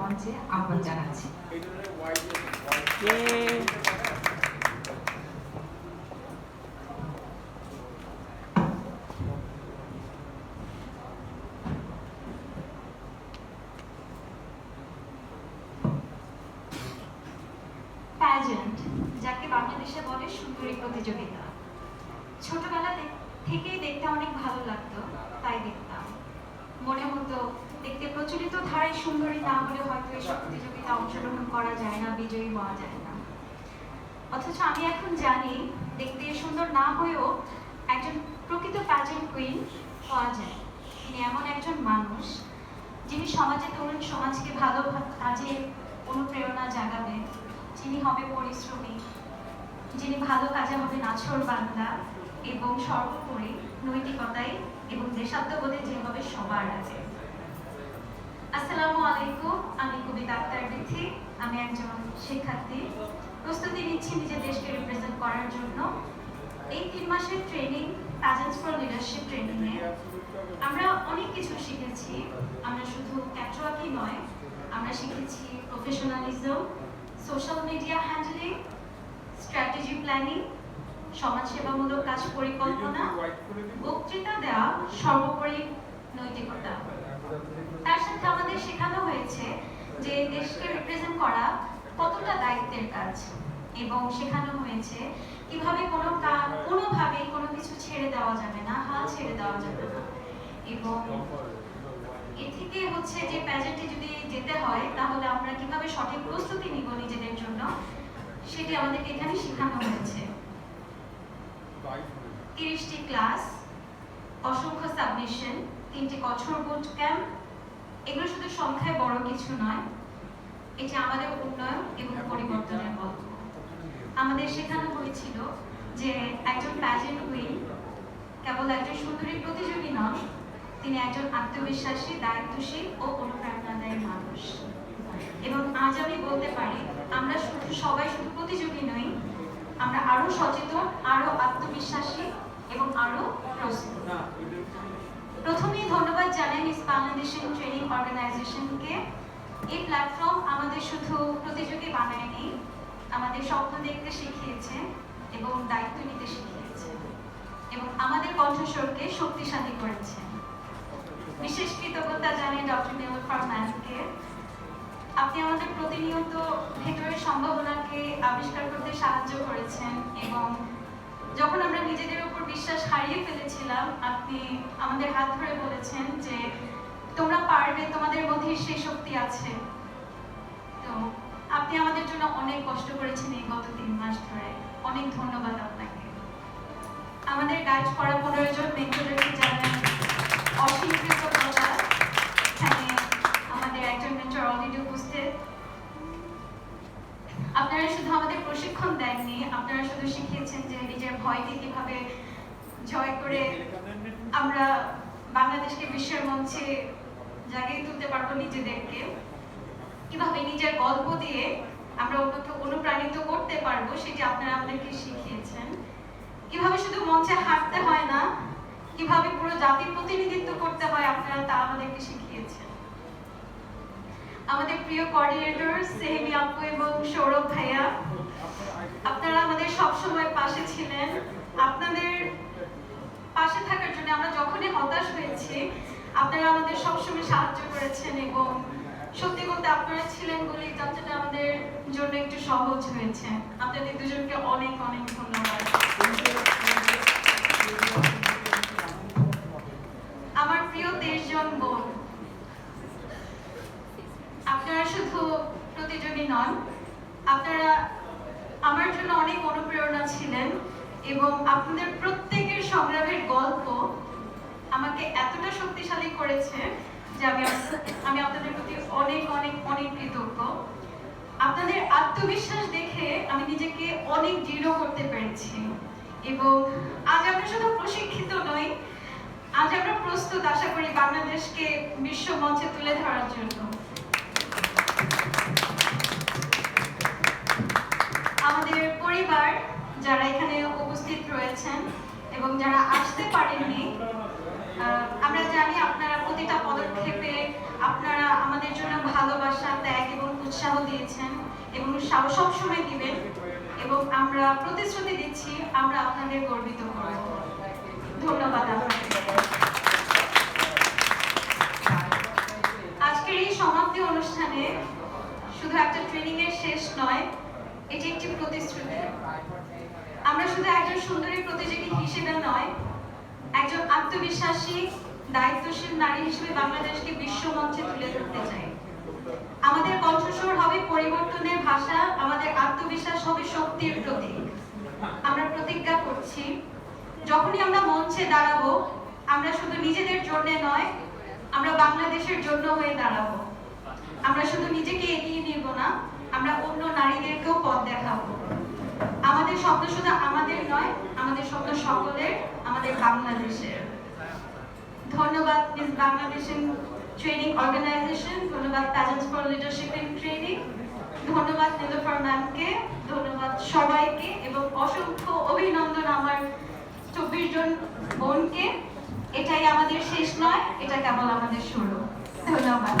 মঞ্চে আহ্বান জানাচ্ছি। যাকে বাংলাদেশে বলে সুন্দরী প্রতিযোগিতা। ছোটবেলা থেকেই দেখতে অনেক ভালো লাগতো, তাই দেখতাম। মনে হতো, দেখতে প্রচলিত ধারায় সুন্দরী, না হলে হয়তো এসব প্রতিযোগিতা অংশগ্রহণ করা যায় না, বিজয়ী হওয়া যায় না। অথচ আমি এখন জানি, দেখতে সুন্দর না হয়েও একজন প্রকৃত প্যাজেন্ট কুইন হওয়া যায়। তিনি এমন একজন মানুষ, যিনি সমাজে তরুণ সমাজকে ভালো কাজে অনুপ্রেরণা জাগাবে। যিনি হবে পরিশ্রমী, যিনি ভালো কাজে হবে নাছর বান্দা এবং সর্বোপরি নৈতিকতায় এবং দেশাত্মবোধে যে হবে সবার আগে আসসালামু আলাইকুম, আমি কবিতা আক্তার বিথি, আমি একজন শিক্ষার্থী। প্রস্তুতি নিচ্ছি নিজের দেশকে রিপ্রেজেন্ট করার জন্য। এই তিন মাসের ট্রেনিং প্যাজেন্টস ফর লিডারশিপ ট্রেনিংয়ে আমরা অনেক কিছু শিখেছি। আমরা শুধু ক্যাটওয়ার্কই নয়, আমরা শিখেছি professionalism social media handling strategy planning সমাজসেবামূলক কাজ পরিকল্পনা, বক্তৃতা দেওয়া, সর্বোপরি নৈতিকতা। তার সাথে আমাদের শেখানো হয়েছে যে দেশকে রিপ্রেজেন্ট করা কতটা দায়িত্বের কাজ এবং শেখানো হয়েছে কীভাবে কোনো কোনোভাবেই কোনো কিছু ছেড়ে দেওয়া যাবে না, হাল ছেড়ে দেওয়া যাবে না। এবং এ থেকে হচ্ছে যে প্যাজেন্টে যদি যেতে হয়, তাহলে আমরা কীভাবে সঠিক প্রস্তুতি নিব নিজেদের জন্য, সেটি আমাদেরকে এখানে শেখানো হয়েছে। তিরিশটি ক্লাস অসংখ্য সাবমিশন তিনটি কঠোর বুট ক্যাম্প এগুলো শুধু সংখ্যায় বড় কিছু নয় এটি আমাদের উন্নয়ন এবং পরিবর্তনের গল্প আমাদের শেখানো হয়েছিল যে একজন প্যাজেন্ট উইন কেবল একজন সুন্দরী প্রতিযোগী নন তিনি একজন আত্মবিশ্বাসী দায়িত্বশীল ও অনুপ্রেরণাদায়ী মানুষ। এবং আজ আমি বলতে পারি আমরা শুধু সবাই শুধু প্রতিযোগী নই আমরা আরও সচেতন আরও আত্মবিশ্বাসী এবং আরও প্রস্তুত। প্রথমেই ধন্যবাদ জানাই মিস বাংলাদেশন ট্রেনিং অর্গানাইজেশনকে এই প্ল্যাটফর্ম আমাদের শুধু প্রতিযোগী বানায়নি আমাদের স্বপ্ন দেখতে শিখিয়েছে এবং দায়িত্ব নিতে শিখিয়েছে এবং আমাদের কণ্ঠস্বরকে শক্তিশালী করেছে। বিশেষ কৃতজ্ঞতা জানাই ডক্টর ম্যামকে আপনি আমাদের প্রতিনিয়ত ভেতরের সম্ভাবনাকে আবিষ্কার করতে সাহায্য করেছেন এবং যখন আমরা নিজেদের উপর বিশ্বাস হারিয়ে ফেলেছিলাম, আপনি আমাদের হাত ধরে বলেছেন যে তোমরা পারবে, তোমাদের মধ্যে সেই শক্তি আছে। তো আপনি আমাদের জন্য অনেক কষ্ট করেছেন এই গত তিন মাস ধরে। অনেক ধন্যবাদ আপনাকে। আমাদের গাইড করা পনেরো জন আপনারা শুধু আমাদের প্রশিক্ষণ দেননি, আপনারা শুধু শিখিয়েছেন যে নিজের ভয়কে কীভাবে জয় করে আমরা বাংলাদেশকে বিশ্বের মঞ্চে জাগিয়ে তুলতে পারব নিজেদেরকে। কীভাবে নিজের গল্প দিয়ে আমরা অন্যকে অনুপ্রাণিত করতে পারব সেটি আপনারা আমাদেরকে শিখিয়েছেন। কীভাবে শুধু মঞ্চে হাঁটতে হয় না, কীভাবে পুরো জাতির প্রতিনিধিত্ব করতে হয় আপনারা তা আমাদেরকে শিখিয়েছেন। আমাদের প্রিয় কোঅর্ডিনেটর সেহেমি আপু এবং সৌরভ ভাইয়া, আপনারা আমাদের সব সময় পাশে ছিলেন। আপনাদের পাশে থাকার জন্য আমরা যখনই হতাশ হয়েছি, আপনারা আমাদের সবসময় সাহায্য করেছেন এবং সত্যি বলতে আপনারা ছিলেন বলে যাত্রাটা আমাদের জন্য একটু সহজ হয়েছে। আপনাদের দুজনকে অনেক অনেক ধন্যবাদ। এবং আপনাদের প্রত্যেকের সংগ্রামের গল্প আমাকে এতটা শক্তিশালী করেছে যে আমি আমি আপনাদের প্রতি অনেক অনেক অনেক কৃতজ্ঞ। আপনাদের আত্মবিশ্বাস দেখে আমি নিজেকে অনেক দৃঢ় করতে পেরেছি এবং আজ আমরা শুধু প্রশিক্ষিত নই, আজ আমরা প্রস্তুত, আশা করি, বাংলাদেশকে বিশ্ব মঞ্চে তুলে ধরার জন্য। উপস্থিত এবং যারা আসতে পারেননি আমরা জানি আপনারা প্রতিটা পদক্ষেপে আপনারা আমাদের জন্য ভালোবাসা, ত্যাগ এবং উৎসাহ দিয়েছেন এবং উৎসাহ সবসময় দিবেন এবং আমরা প্রতিশ্রুতি দিচ্ছি, আমরা আপনাদের গর্বিত করব ধন্যবাদ আজকের এই সমাপ্তি অনুষ্ঠানে শুধু একটা ট্রেনিং এর শেষ নয়, এটি একটি প্রতিশ্রুতি। আমরা শুধু একজন সুন্দরী প্রতিযোগী হিসেবে নয়, একজন আত্মবিশ্বাসী, দায়িত্বশীল নারী হিসেবে বাংলাদেশকে বিশ্ব মঞ্চে তুলে ধরতে চাই। আমাদের কণ্ঠস্বর হবে পরিবর্তনের ভাষা, আমাদের আত্মবিশ্বাস হবে শক্তির প্রতীক। আমরা প্রতিজ্ঞা করছি, যখনই আমরা মঞ্চে দাঁড়াবো, আমরা শুধু নিজেদের জন্য নয়, আমরা বাংলাদেশের জন্য হয়ে দাঁড়াবো। আমরা শুধু নিজেকে এগিয়ে নিব না, আমরা অন্য নারীদেরকেও পথ দেখাবো। আমাদের স্বপ্ন শুধু আমাদের নয়, আমাদের স্বপ্ন সকলের, আমাদের বাংলাদেশের। ধন্যবাদ, মিস বাংলাদেশের ট্রেনিং অর্গানাইজেশন। ধন্যবাদ pageants for leadership in training ধন্যবাদ নীলফার ম্যামকে ধন্যবাদ সবাইকে এবং অসংখ্য অভিনন্দন আমার চব্বিশ জন বোনকে। এটাই আমাদের শেষ নয়, এটা কেবল আমাদের শুরু। ধন্যবাদ।